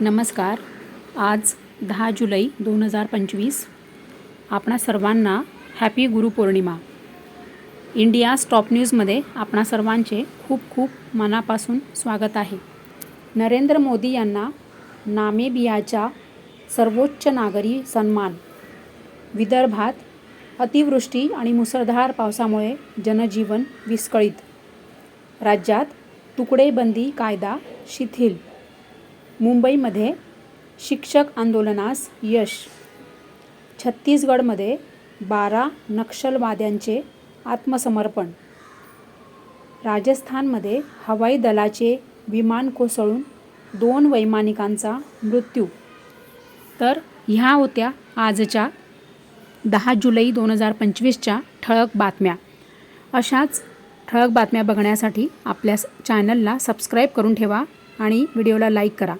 नमस्कार. आज दहा जुलै दोन हजार पंचवीस. आपणा सर्वांना हॅपी गुरुपौर्णिमा. इंडिया स्टॉप न्यूजमध्ये आपणा सर्वांचे खूप खूप मनापासून स्वागत आहे. नरेंद्र मोदी यांना नामेबियाच्या सर्वोच्च नागरी सन्मान. विदर्भात अतिवृष्टी आणि मुसळधार पावसामुळे जनजीवन विस्कळीत. राज्यात तुकडेबंदी कायदा शिथिल. मुंबईमध्ये शिक्षक आंदोलनास यश. छत्तीसगडमध्ये बारा नक्षलवाद्यांचे आत्मसमर्पण. राजस्थानमध्ये हवाई दलाचे विमान कोसळून दोन वैमानिकांचा मृत्यू. तर ह्या होत्या आजच्या दहा जुलै दोन हजार पंचवीसच्या ठळक बातम्या. अशाच ठळक बातम्या बघण्यासाठी आपल्या स- चॅनलला सबस्क्राईब करून ठेवा आणि व्हिडिओला लाईक करा.